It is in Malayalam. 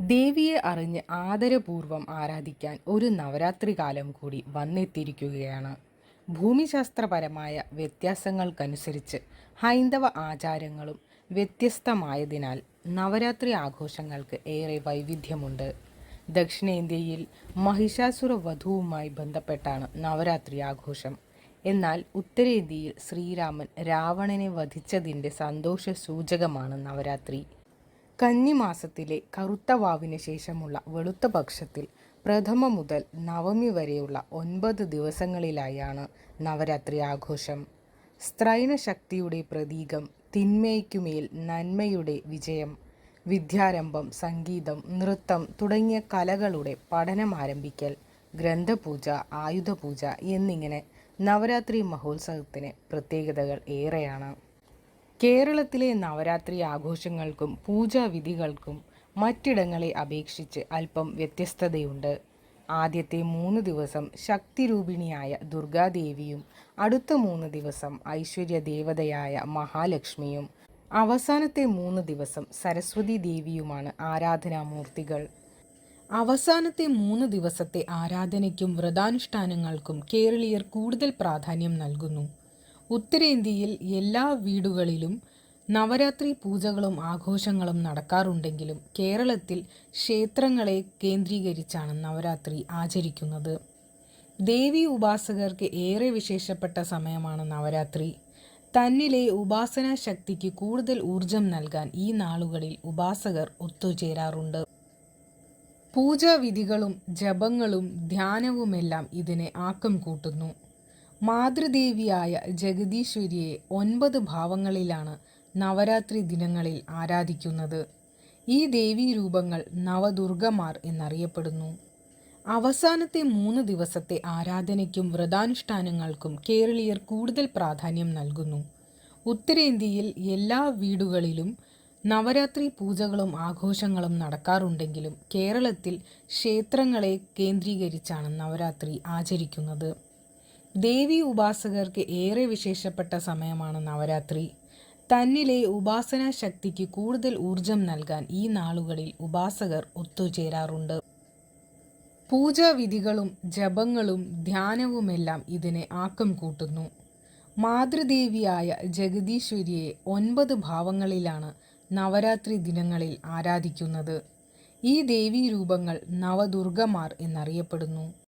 ദേവിയെ അറിഞ്ഞ് ആദരപൂർവം ആരാധിക്കാൻ ഒരു നവരാത്രി കാലം കൂടി വന്നെത്തിയിരിക്കുകയാണ്. ഭൂമിശാസ്ത്രപരമായ വ്യത്യാസങ്ങൾക്കനുസരിച്ച് ഹൈന്ദവ ആചാരങ്ങളും വ്യത്യസ്തമായതിനാൽ നവരാത്രി ആഘോഷങ്ങൾക്ക് ഏറെ വൈവിധ്യമുണ്ട്. ദക്ഷിണേന്ത്യയിൽ മഹിഷാസുര വധുവുമായി ബന്ധപ്പെട്ടാണ് നവരാത്രി ആഘോഷം. എന്നാൽ ഉത്തരേന്ത്യയിൽ ശ്രീരാമൻ രാവണനെ വധിച്ചതിന്റെ സന്തോഷ സൂചകമാണ് നവരാത്രി. കന്നിമാസത്തിലെ കറുത്ത വാവിന് ശേഷമുള്ള വെളുത്ത പക്ഷത്തിൽ പ്രഥമ മുതൽ നവമി വരെയുള്ള ഒൻപത് ദിവസങ്ങളിലായാണ് നവരാത്രി ആഘോഷം. സ്ത്രൈന ശക്തിയുടെ പ്രതീകം തിന്മയ്ക്കുമേൽ നന്മയുടെ വിജയം വിദ്യാരംഭം സംഗീതം നൃത്തം തുടങ്ങിയ കലകളുടെ പഠനം ആരംഭിക്കൽ ഗ്രന്ഥപൂജ ആയുധപൂജ എന്നിങ്ങനെ നവരാത്രി മഹോത്സവത്തിന് പ്രത്യേകതകൾ ഏറെയാണ്. കേരളത്തിലെ നവരാത്രി ആഘോഷങ്ങൾക്കും പൂജാവിധികൾക്കും മറ്റിടങ്ങളെ അപേക്ഷിച്ച് അല്പം വ്യത്യസ്തതയുണ്ട്. ആദ്യത്തെ മൂന്ന് ദിവസം ശക്തിരൂപിണിയായ ദുർഗാദേവിയും അടുത്ത മൂന്ന് ദിവസം ഐശ്വര്യ ദേവതയായ മഹാലക്ഷ്മിയും അവസാനത്തെ മൂന്ന് ദിവസം സരസ്വതി ദേവിയുമാണ് ആരാധനാമൂർത്തികൾ. അവസാനത്തെ മൂന്ന് ദിവസത്തെ ആരാധനയ്ക്കും വ്രതാനുഷ്ഠാനങ്ങൾക്കും കേരളീയർ കൂടുതൽ പ്രാധാന്യം നൽകുന്നു. ഉത്തരേന്ത്യയിൽ എല്ലാ വീടുകളിലും നവരാത്രി പൂജകളും ആഘോഷങ്ങളും നടക്കാറുണ്ടെങ്കിലും കേരളത്തിൽ ക്ഷേത്രങ്ങളെ കേന്ദ്രീകരിച്ചാണ് നവരാത്രി ആചരിക്കുന്നത്. ദേവി ഉപാസകർക്ക് ഏറെ വിശേഷപ്പെട്ട സമയമാണ് നവരാത്രി. തന്നിലെ ഉപാസനാ ശക്തിക്ക് കൂടുതൽ ഊർജം നൽകാൻ ഈ നാളുകളിൽ ഉപാസകർ ഒത്തുചേരാറുണ്ട്. പൂജാവിധികളും ജപങ്ങളും ധ്യാനവുമെല്ലാം ഇതിനെ ആക്കം കൂട്ടുന്നു. മാതൃദേവിയായ ജഗദീശ്വരിയെ ഒൻപത് ഭാവങ്ങളിലാണ് നവരാത്രി ദിനങ്ങളിൽ ആരാധിക്കുന്നത്. ഈ ദേവീരൂപങ്ങൾ നവദുർഗമാർ എന്നറിയപ്പെടുന്നു. അവസാനത്തെ മൂന്ന് ദിവസത്തെ ആരാധനയ്ക്കും വ്രതാനുഷ്ഠാനങ്ങൾക്കും കേരളീയർ കൂടുതൽ പ്രാധാന്യം നൽകുന്നു. ഉത്തരേന്ത്യയിൽ എല്ലാ വീടുകളിലും നവരാത്രി പൂജകളും ആഘോഷങ്ങളും നടക്കാറുണ്ടെങ്കിലും കേരളത്തിൽ ക്ഷേത്രങ്ങളെ കേന്ദ്രീകരിച്ചാണ് നവരാത്രി ആചരിക്കുന്നത്. ദേവി ഉപാസകർക്ക് ഏറെ വിശേഷപ്പെട്ട സമയമാണ് നവരാത്രി. തന്നിലെ ഉപാസനാ ശക്തിക്ക് കൂടുതൽ ഊർജം നൽകാൻ ഈ നാളുകളിൽ ഉപാസകർ ഒത്തുചേരാറുണ്ട്. പൂജാവിധികളും ജപങ്ങളും ധ്യാനവുമെല്ലാം ഇതിനെ ആക്കം കൂട്ടുന്നു. മാതൃദേവിയായ ജഗദീശ്വരിയെ ഒൻപത് ഭാവങ്ങളിലാണ് നവരാത്രി ദിനങ്ങളിൽ ആരാധിക്കുന്നത്. ഈ ദേവീരൂപങ്ങൾ നവദുർഗമാർ എന്നറിയപ്പെടുന്നു.